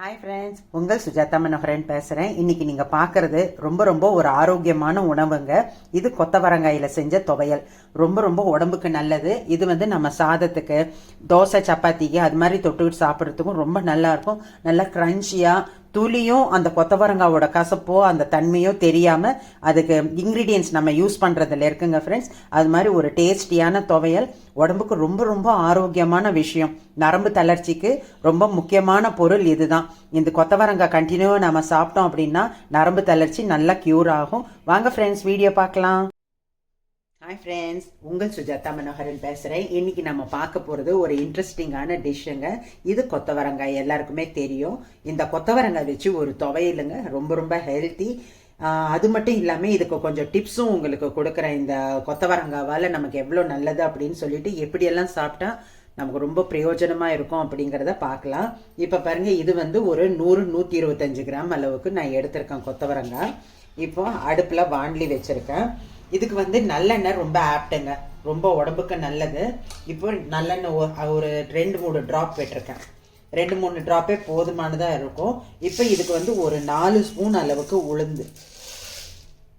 Hi friends உங்கள் சுஜாதா மனோகரன் பேசுகிறேன் இன்னைக்கு நீங்கள் பார்க்குறது ரொம்ப ரொம்ப ஒரு ஆரோக்கியமான உணவுங்க. இது கொத்தவரங்காயில் செஞ்ச துவையல். ரொம்ப ரொம்ப உடம்புக்கு நல்லது. இது வந்து நம்ம சாதத்துக்கு தோசை சப்பாத்திக்கு அது மாதிரி தொட்டுக்கிட்டு சாப்பிட்றதுக்கும் ரொம்ப நல்லாயிருக்கும் நல்லா க்ரன்ச்சியாக துளியும் அந்த கொத்தவரங்காவோட கசப்போ அந்த தன்மையோ தெரியாமல் அதுக்கு இன்க்ரீடியன்ஸ் நம்ம யூஸ் பண்றதுல இருக்குங்க ஃப்ரெண்ட்ஸ் அது மாதிரி ஒரு டேஸ்டியான துவையல் உடம்புக்கு ரொம்ப ரொம்ப ஆரோக்கியமான விஷயம். நரம்பு தளர்ச்சிக்கு ரொம்ப முக்கியமான பொருள் இதுதான். இந்த கொத்தவரங்காய் கண்டினியூவாக நம்ம சாப்பிட்டோம் அப்படின்னா நரம்பு தளர்ச்சி நல்லா க்யூர் ஆகும். வாங்க ஃப்ரெண்ட்ஸ் வீடியோ பார்க்கலாம். ஹாய் ஃப்ரெண்ட்ஸ் உங்கள் சுஜாதா மனோகரன் பேசுகிறேன் இன்னைக்கு நம்ம பார்க்க போகிறது ஒரு இன்ட்ரெஸ்டிங்கான டிஷ்ஷுங்க இது கொத்தவரங்காய் எல்லாருக்குமே தெரியும். இந்த கொத்தவரங்காய் வச்சு ஒரு துவையலுங்க. ரொம்ப ரொம்ப ஹெல்த்தி அது மட்டும் இல்லாமல் இதுக்கு கொஞ்சம் டிப்ஸும் உங்களுக்கு கொடுக்குறேன். இந்த கொத்தவரங்காவால் நமக்கு எவ்வளோ நல்லது அப்படின்னு சொல்லிட்டு எப்படியெல்லாம் சாப்பிட்டா நமக்கு ரொம்ப பிரயோஜனமாக இருக்கும் அப்படிங்கிறத பார்க்கலாம். இப்போ பாருங்கள் இது வந்து ஒரு நூறு நூற்றி இருபத்தஞ்சு கிராம் அளவுக்கு நான் எடுத்திருக்கேன் கொத்தவரங்காய் இப்போ அடுப்பில் வாண்லி வச்சுருக்கேன். இதுக்கு வந்து நல்லெண்ணெய் ரொம்ப ஆப்டுங்க. ரொம்ப உடம்புக்கு நல்லது. இப்போ நல்லெண்ணெய் ஒரு ரெண்டு மூணு ட்ராப் விட்டுருக்கேன். ரெண்டு மூணு ட்ராப்பே போதுமானதாக இருக்கும். இப்போ இதுக்கு வந்து ஒரு நாலு ஸ்பூன் அளவுக்கு உளுந்து.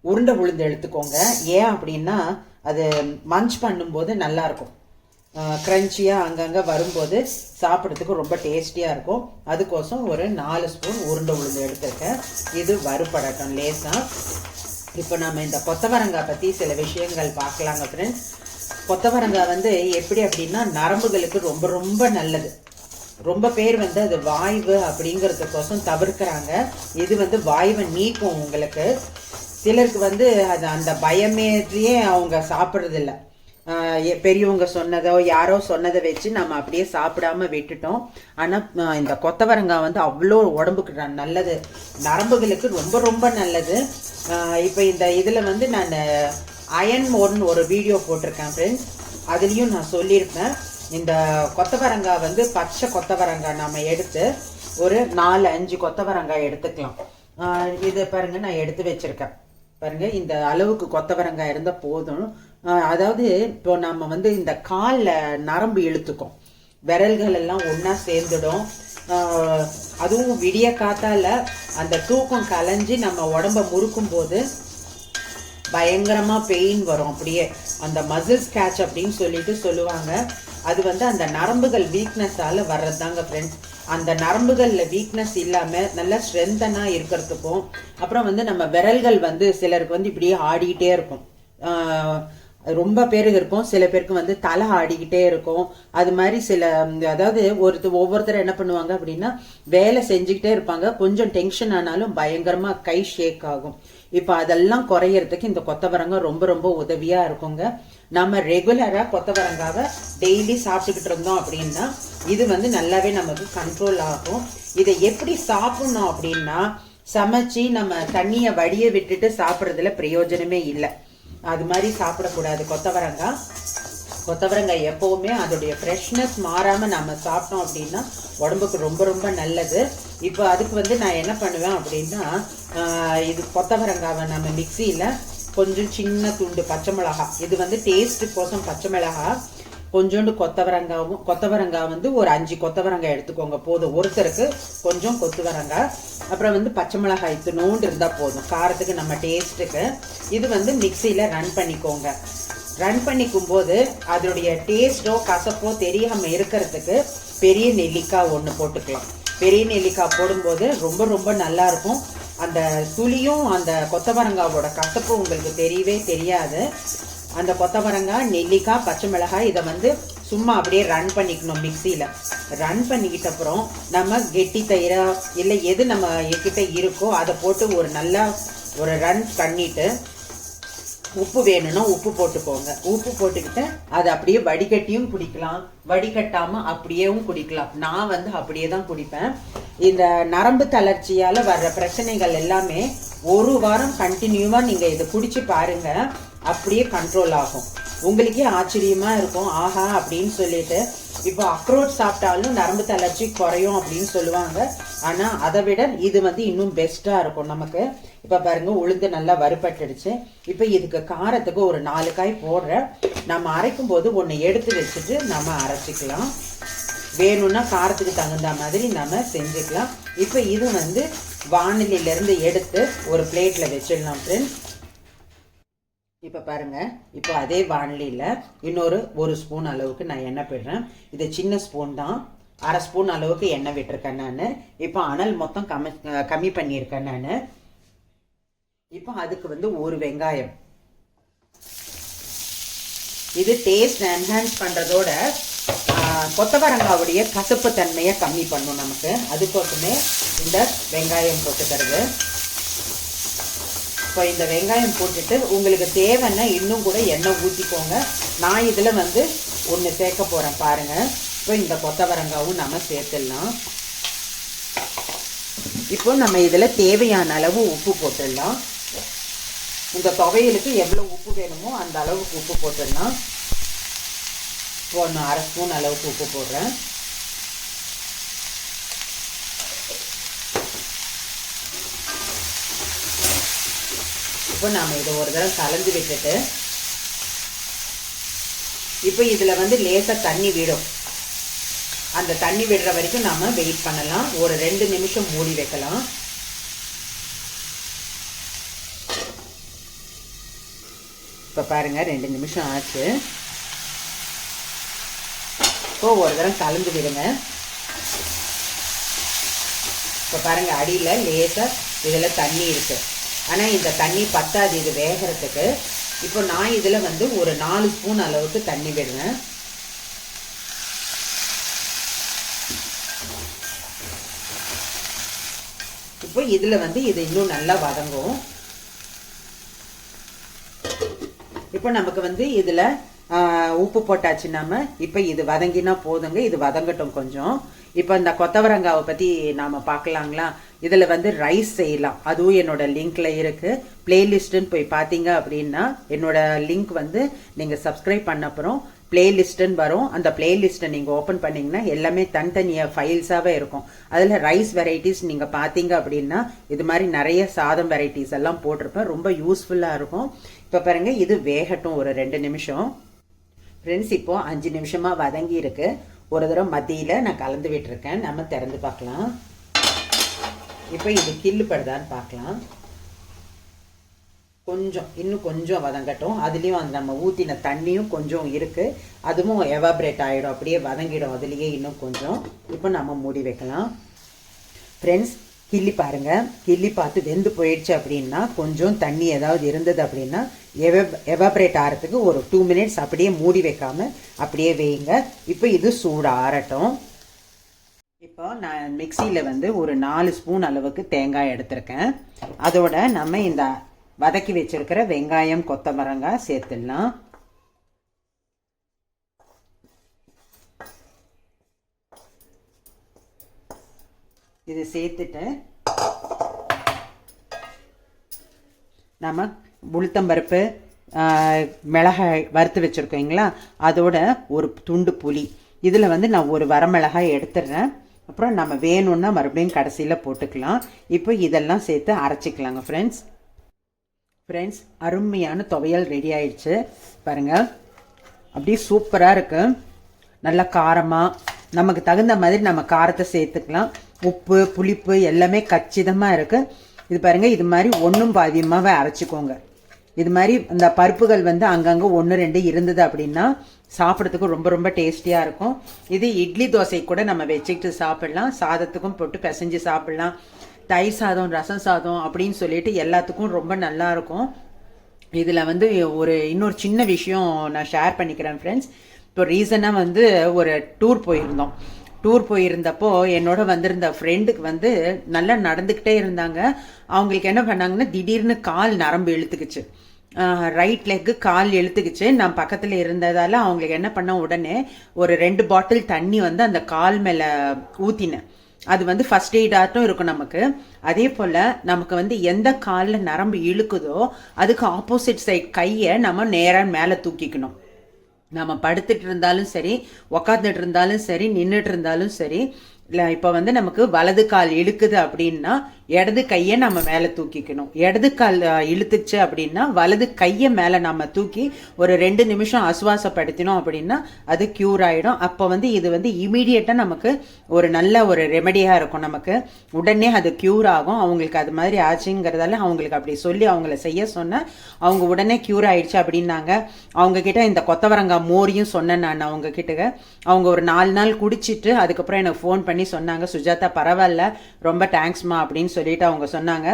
உருண்டை உளுந்து எடுத்துக்கோங்க. ஏன் அப்படின்னா அது மஞ்ச் பண்ணும்போது நல்லாயிருக்கும் க்ரன்ச்சியாக அங்கங்கே வரும்போது சாப்பிட்றதுக்கு ரொம்ப டேஸ்டியாக இருக்கும். அதுக்கோசம் ஒரு நாலு ஸ்பூன் உருண்டை உளுந்து எடுத்துருக்கேன். இது வறுபடட்டும் லேசாக இப்போ நம்ம இந்த கொத்தவரங்காய் பற்றி சில விஷயங்கள் பார்க்கலாங்க ஃப்ரெண்ட்ஸ் கொத்தவரங்காய் வந்து எப்படி அப்படின்னா நரம்புகளுக்கு ரொம்ப ரொம்ப நல்லது. ரொம்ப பேர் வந்து அது வாய்வு அப்படிங்கிறதுக்கோசம் தவிர்க்கிறாங்க. இது வந்து வாய்வை நீக்கும் உங்களுக்கு. சிலருக்கு வந்து அது அந்த பயமேற்றியே அவங்க சாப்பிட்றதில்ல. பெரியவங்க சொன்னதோ யாரோ சொன்னதை வச்சு நம்ம அப்படியே சாப்பிடாம விட்டுட்டோம். ஆனால் இந்த கொத்தவரங்காய் வந்து அவ்வளோ உடம்புக்கு நல்லது. நரம்புகளுக்கு ரொம்ப ரொம்ப நல்லது. இப்போ இந்த இதில் வந்து நான் அயன் மோர்னு ஒரு வீடியோ போட்டிருக்கேன் ஃப்ரெண்ட்ஸ் அதுலேயும் நான் சொல்லியிருப்பேன். இந்த கொத்தவரங்காய் வந்து பச்சை கொத்தவரங்காய் நம்ம எடுத்து ஒரு நாலு அஞ்சு கொத்தவரங்காய் எடுத்துக்கலாம். இதை இது நான் எடுத்து வச்சுருக்கேன். பாருங்கள் இந்த அளவுக்கு கொத்தவரங்காய் இருந்தால் போதும். அதாவது இப்போ நம்ம வந்து இந்த காலில் நரம்பு இழுத்துக்கும். விரல்கள் எல்லாம் ஒன்றா சேர்ந்துடும். அதுவும் விடிய காத்தால அந்த தூக்கம் கலைஞ்சி நம்ம உடம்ப முறுக்கும் போது பயங்கரமாக பெயின் வரும். அப்படியே அந்த மசில் ஸ்கேட்ச் அப்படின்னு சொல்லிட்டு சொல்லுவாங்க. அது வந்து அந்த நரம்புகள் வீக்னஸால் வர்றது தாங்க ஃப்ரெண்ட்ஸ் அந்த நரம்புகளில் வீக்னஸ் இல்லாமல் நல்லா ஸ்ட்ரென்தனாக இருக்கிறதுக்கும் அப்புறம் வந்து நம்ம விரல்கள் வந்து சிலருக்கு வந்து இப்படியே ஆடிக்கிட்டே இருக்கும். ரொம்ப பேருக்கு இருக்கும். சில பேருக்கு வந்து தலை ஆடிக்கிட்டே இருக்கும். அது மாதிரி சில அதாவது ஒருத்தர் ஒவ்வொருத்தர் என்ன பண்ணுவாங்க அப்படின்னா வேலை செஞ்சுக்கிட்டே இருப்பாங்க. கொஞ்சம் டென்ஷன் ஆனாலும் பயங்கரமா கை ஷேக் ஆகும். இப்போ அதெல்லாம் குறையறதுக்கு இந்த கொத்தவரங்காய் ரொம்ப ரொம்ப உதவியா இருக்குங்க. நம்ம ரெகுலரா கொத்தவரங்காவை டெய்லி சாப்பிட்டுக்கிட்டு இருந்தோம் அப்படின்னா இது வந்து நல்லாவே நமக்கு கண்ட்ரோல் ஆகும். இதை எப்படி சாப்பிடணும் அப்படின்னா சமைச்சு நம்ம தண்ணியை வடிய விட்டுட்டு சாப்பிட்றதுல பிரயோஜனமே இல்லை. அது மாதிரி சாப்பிடக்கூடாது. கொத்தவரங்காய். கொத்தவரங்காய் எப்போவுமே அதோடைய ஃப்ரெஷ்னஸ் மாறாமல் நம்ம சாப்பிட்டோம் அப்படின்னா உடம்புக்கு ரொம்ப ரொம்ப நல்லது. இப்போ அதுக்கு வந்து நான் என்ன பண்ணுவேன் அப்படின்னா இது கொத்தவரங்காவை நம்ம மிக்சியில் கொஞ்சம் சின்ன துண்டு பச்சை மிளகாய். இது வந்து டேஸ்ட்டுக்கோசம் பச்சை மிளகாய். கொஞ்சோண்டு கொத்தவரங்காவும் கொத்தவரங்காய் வந்து ஒரு அஞ்சு கொத்தவரங்காய் எடுத்துக்கோங்க. போதும். ஒருத்தருக்கு கொஞ்சம் கொத்தவரங்காய். அப்புறம் வந்து பச்சை மிளகாய் இத்தினோண்டு இருந்தால் போதும். காரத்துக்கு நம்ம டேஸ்ட்டுக்கு. இது வந்து மிக்சியில் ரன் பண்ணிக்கோங்க. ரன் பண்ணிக்கும் போது அதனுடைய டேஸ்ட்டோ கசப்போ தெரியாமல் இருக்கிறதுக்கு பெரிய நெல்லிக்காய் ஒன்று போட்டுக்கலாம். பெரிய நெல்லிக்காய் போடும்போது ரொம்ப ரொம்ப நல்லாயிருக்கும் அந்த துளியும் அந்த கொத்தவரங்காவோட கசப்பு உங்களுக்கு தெரியவே தெரியாது. அந்த கொத்தவரங்காய் நெல்லிக்காய் பச்சை மிளகாய் இதை வந்து சும்மா அப்படியே ரன் பண்ணிக்கணும் மிக்சியில் ரன் பண்ணிக்கிட்ட அப்புறம் நம்ம கெட்டி தயிரா இல்லை எது நம்ம எக்கிட்ட இருக்கோ அதை போட்டு ஒரு நல்லா ஒரு ரன் பண்ணிட்டு உப்பு வேணும்னா உப்பு போட்டுக்கோங்க. உப்பு போட்டுக்கிட்டு அதை அப்படியே வடிகட்டியும் குடிக்கலாம். வடிகட்டாமல் அப்படியேவும் குடிக்கலாம். நான் வந்து அப்படியே தான் குடிப்பேன். இந்த நரம்பு தளர்ச்சியால் வர்ற பிரச்சனைகள் எல்லாமே ஒரு வாரம் கண்டினியூவாக நீங்கள் இதை குடிச்சு பாருங்க. அப்படியே கண்ட்ரோல் ஆகும். உங்களுக்கே ஆச்சரியமா இருக்கும். ஆஹா அப்படின்னு சொல்லிட்டு. இப்போ அக்ரோட் சாப்பிட்டாலும் நரம்பு தளர்ச்சி குறையும் அப்படின்னு சொல்லுவாங்க. ஆனால் அதை விட இது வந்து இன்னும் பெஸ்ட்டாக இருக்கும் நமக்கு. இப்போ பாருங்கள் உளுந்து நல்லா வறுபட்டுடுச்சு. இப்போ இதுக்கு காரத்துக்கு ஒரு நாலு காய் போடுறேன் நம்ம அரைக்கும் போது ஒன்று எடுத்து வச்சுட்டு நம்ம அரைச்சிக்கலாம். வேணும்னா காரத்துக்கு தகுந்த மாதிரி நம்ம செஞ்சுக்கலாம். இப்போ இது வந்து வானிலையிலேருந்து எடுத்து ஒரு பிளேட்டில் வச்சிடலாம் ஃப்ரெண்ட்ஸ் இப்போ பாருங்க இப்போ அதே வானிலையில் இன்னொரு ஒரு ஸ்பூன் அளவுக்கு நான் எண்ணெய் போடுறேன் இது சின்ன ஸ்பூன் தான். அரை ஸ்பூன் அளவுக்கு எண்ணெய் விட்டுருக்கேன் நான். இப்போ அனல் மொத்தம் கம்மி கம்மி பண்ணியிருக்கேன் நான். இப்போ அதுக்கு வந்து ஒரு வெங்காயம். இது டேஸ்ட் என்ஹான்ஸ் பண்ணுறதோட கொத்தவரங்காவுடைய கசப்பு தன்மையை கம்மி பண்ணும் நமக்கு. அதுக்கோசமே இந்த வெங்காயம் போட்டுக்கிறது. இப்போ இந்த வெங்காயம் போட்டுட்டு உங்களுக்கு தேவைன்னா இன்னும் கூட எண்ணெய் ஊற்றிக்கோங்க நான் இதில் வந்து ஒன்று சேர்க்க போகிறேன் பாருங்கள் இப்போ இந்த கொத்தவரங்காவும் நம்ம சேர்த்துடலாம். இப்போ நம்ம இதில் தேவையான அளவு உப்பு போட்டுடலாம். இந்த துவையலுக்கு எவ்வளோ உப்பு வேணுமோ அந்த அளவுக்கு உப்பு போட்டுடலாம். இப்போ ஒன்று அரை ஸ்பூன் அளவுக்கு உப்பு போடுறேன். இப்போ நாம் இதை ஒரு தடவை கலந்து விட்டுட்டு இப்போ இதில் வந்து லேசாக தண்ணி விடும். அந்த தண்ணி விடுற வரைக்கும் நாம் வெயிட் பண்ணலாம். ஒரு ரெண்டு நிமிஷம் மூடி வைக்கலாம். இப்போ பாருங்கள் ரெண்டு நிமிஷம் ஆச்சு. இப்போ ஒரு தடவை கலந்து விடுங்க. இப்போ பாருங்கள் அடியில் லேசாக இதில் தண்ணி இருக்குது ஆனால் இந்த தண்ணி பத்தாது. இது வேகிறதுக்கு. இப்போ நான் இதில் வந்து ஒரு நாலு ஸ்பூன் அளவுக்கு தண்ணி விடுவேன். இப்போ இதில் வந்து இது இன்னும் நல்லா வதங்கும். இப்போ நமக்கு வந்து இதில் உப்பு போட்டாச்சு நம்ம இப்போ இது வதங்கினா போதுங்க. இது வதங்கட்டும் கொஞ்சம். இப்போ இந்த கொத்தவரங்காவை பற்றி நாம் பார்க்கலாங்களா இதில் வந்து ரைஸ் செய்யலாம். அதுவும் என்னோட லிங்க்ல இருக்குது பிளேலிஸ்ட்டுன்னு போய் பார்த்தீங்க அப்படின்னா என்னோட லிங்க் வந்து நீங்கள் சப்ஸ்கிரைப் பண்ண அப்புறம் பிளேலிஸ்ட்டுன்னு வரும். அந்த பிளேலிஸ்ட்டை நீங்கள் ஓப்பன் பண்ணிங்கன்னா எல்லாமே தனித்தனியாக ஃபைல்ஸாகவே இருக்கும். அதில் ரைஸ் வெரைட்டிஸ் நீங்கள் பார்த்தீங்க அப்படின்னா இது மாதிரி நிறைய சாதம் வெரைட்டிஸ் எல்லாம் போட்டிருப்பேன். ரொம்ப யூஸ்ஃபுல்லாக இருக்கும். இப்போ பாருங்கள் இது வேகட்டும் ஒரு ரெண்டு நிமிஷம். ஃப்ரெண்ட்ஸ் இப்போ அஞ்சு நிமிஷமாக வதங்கி இருக்கு. ஒரு தடவை மத்தியில் நான் கலந்து விட்டுருக்கேன். நம்ம திறந்து பார்க்கலாம். இப்போ இது கில்லு படுதான்னு பார்க்கலாம். கொஞ்சம் இன்னும் கொஞ்சம் வதங்கட்டும். அதுலேயும் அந்த நம்ம ஊற்றின தண்ணியும் கொஞ்சம் இருக்குது அதுவும் எவாப்ரேட் ஆகிடும் அப்படியே வதங்கிடும். அதுலேயே இன்னும் கொஞ்சம். இப்போ நம்ம மூடி வைக்கலாம். ஃப்ரெண்ட்ஸ் கிள்ளி பாருங்கள் கிள்ளி பார்த்து வெந்து போயிடுச்சு அப்படின்னா கொஞ்சம் தண்ணி ஏதாவது இருந்தது அப்படின்னா எவ எவாப்ரேட் ஆகிறதுக்கு ஒரு டூ மினிட்ஸ் அப்படியே மூடி வைக்காமல் அப்படியே வைங்க. இப்போ இது சூடு ஆறட்டும். இப்போ நான் மிக்சியில் வந்து ஒரு நாலு ஸ்பூன் அளவுக்கு தேங்காய் எடுத்திருக்கேன். அதோட நம்ம இந்த வதக்கி வச்சிருக்கிற வெங்காயம் கொத்தமரங்காய் சேர்த்துடலாம். இது சேர்த்துட்டு நம்ம உளுத்தம்பருப்பு மிளகாய் வறுத்து வச்சுருக்கோங்களா அதோட ஒரு துண்டு புளி. இதில் வந்து நான் ஒரு வரமிளகாய் எடுத்துடுறேன். அப்புறம் நம்ம வேணும்னா மறுபடியும் கடைசியில் போட்டுக்கலாம். இப்போ இதெல்லாம் சேர்த்து அரைச்சிக்கலாங்க ஃப்ரெண்ட்ஸ் ஃப்ரெண்ட்ஸ் அருமையான துவையல் ரெடி ஆயிடுச்சு. பாருங்கள் அப்படியே சூப்பராக இருக்குது நல்லா காரமாக நமக்கு தகுந்த மாதிரி நம்ம காரத்தை சேர்த்துக்கலாம். உப்பு புளிப்பு எல்லாமே கச்சிதமாக இருக்குது இது பாருங்கள் இது மாதிரி ஒன்றும் பாதியமாகவே அரைச்சிக்கோங்க. இது மாதிரி இந்த பருப்புகள் வந்து அங்கங்கே ஒன்று ரெண்டு இருந்தது அப்படின்னா சாப்பிட்றதுக்கு ரொம்ப ரொம்ப டேஸ்டியாக இருக்கும். இது இட்லி தோசை கூட நம்ம வச்சுக்கிட்டு சாப்பிட்லாம். சாதத்துக்கும் போட்டு பிசைஞ்சு சாப்பிட்லாம். தயிர் சாதம் ரசம் சாதம் அப்படின்னு சொல்லிட்டு எல்லாத்துக்கும் ரொம்ப நல்லாயிருக்கும் இதில் வந்து ஒரு இன்னொரு சின்ன விஷயம் நான் ஷேர் பண்ணிக்கிறேன் ஃப்ரெண்ட்ஸ் இப்போ ரீசனாக வந்து ஒரு டூர் போயிருந்தோம். டூர் போயிருந்தப்போ என்னோட வந்திருந்த ஃப்ரெண்டுக்கு வந்து நல்லா நடந்துக்கிட்டே இருந்தாங்க. அவங்களுக்கு என்ன பண்ணாங்கன்னா திடீர்னு கால் நரம்பு இழுத்துக்குச்சு. ரைட் லெக்கு கால் எழுத்துக்குச்சு நான் பக்கத்தில் இருந்ததால் அவங்களுக்கு என்ன பண்ண உடனே ஒரு ரெண்டு பாட்டில் தண்ணி வந்து அந்த கால் மேலே ஊற்றினேன் அது வந்து ஃபஸ்ட் எய்டாகட்டும் இருக்கும் நமக்கு. அதே போல் நமக்கு வந்து எந்த காலில் நரம்பு இழுக்குதோ அதுக்கு ஆப்போசிட் சைட் கையை நம்ம நேராக மேலே தூக்கிக்கணும். நம்ம படுத்துட்டு இருந்தாலும் சரி உக்காந்துட்டு இருந்தாலும் சரி நின்றுட்டு இருந்தாலும் சரி இல்லை இப்போ வந்து நமக்கு வலது கால் இழுக்குது அப்படின்னா இடது கையை நம்ம மேலே தூக்கிக்கணும். இடது கால் இழுத்துச்சு அப்படின்னா வலது கையை மேலே நம்ம தூக்கி ஒரு ரெண்டு நிமிஷம் அசுவாசப்படுத்தினோம் அப்படின்னா அது க்யூர் ஆகிடும் அப்போ வந்து இது வந்து இமீடியட்டாக நமக்கு ஒரு நல்ல ஒரு ரெமெடியாக இருக்கும். நமக்கு உடனே அது க்யூர் ஆகும். அவங்களுக்கு அது மாதிரி ஆச்சுங்கிறதால அவங்களுக்கு அப்படி சொல்லி அவங்கள செய்ய சொன்னேன் அவங்க உடனே க்யூர் ஆயிடுச்சு அப்படின்னாங்க. அவங்கக்கிட்ட இந்த கொத்தவரங்காய் மோரியும் சொன்னேன் நான் அவங்கக்கிட்ட அவங்க ஒரு நாலு நாள் குடிச்சிட்டு அதுக்கப்புறம் எனக்கு ஃபோன் பண்ணி சொன்னாங்க சுஜாதா பரவாயில்ல. ரொம்ப தேங்க்ஸ்மா அப்படின்னு சொல்லிட்டு அவங்க சொன்னாங்க.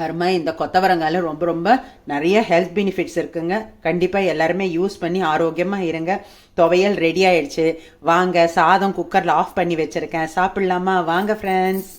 அருமா இந்த கொத்தவரங்காயில் ரொம்ப ரொம்ப நிறைய ஹெல்த் பெனிஃபிட்ஸ் இருக்குங்க. கண்டிப்பாக எல்லாருமே யூஸ் பண்ணி ஆரோக்கியமாக இருங்க. துவையல் ரெடி ஆயிடுச்சு. வாங்க சாதம் குக்கரில் ஆஃப் பண்ணி வச்சுருக்கேன். சாப்பிட்லாமா? வாங்க ஃப்ரெண்ட்ஸ்